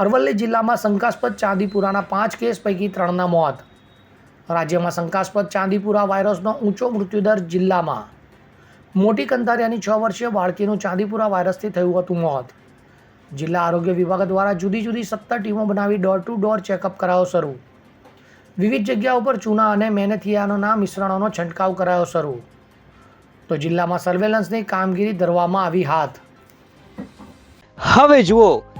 અરવલ્લી જિલ્લામાં શંકાસ્પદ ચાંદીપુરાના પાંચ કેસ પૈકી ત્રણના મોત. રાજ્યમાં શંકાસ્પદ ચાંદીપુરા વાયરસનો ઊંચો મૃત્યુદર જિલ્લામાં. મોટી કંતારિયાની છ વર્ષીય બાળકીનું ચાંદીપુરા વાયરસથી થયું હતું મોત. જિલ્લા આરોગ્ય વિભાગ દ્વારા જુદી જુદી સત્તર ટીમો બનાવી ડોર ટુ ડોર ચેકઅપ કરાયો શરૂ. વિવિધ જગ્યાઓ પર ચૂના અને મેનેથિયાનોના મિશ્રણોનો છંટકાવ કરાયો શરૂ. તો જિલ્લામાં સર્વેલન્સની કામગીરી ધરવામાં આવી હાથ. હવે જુઓ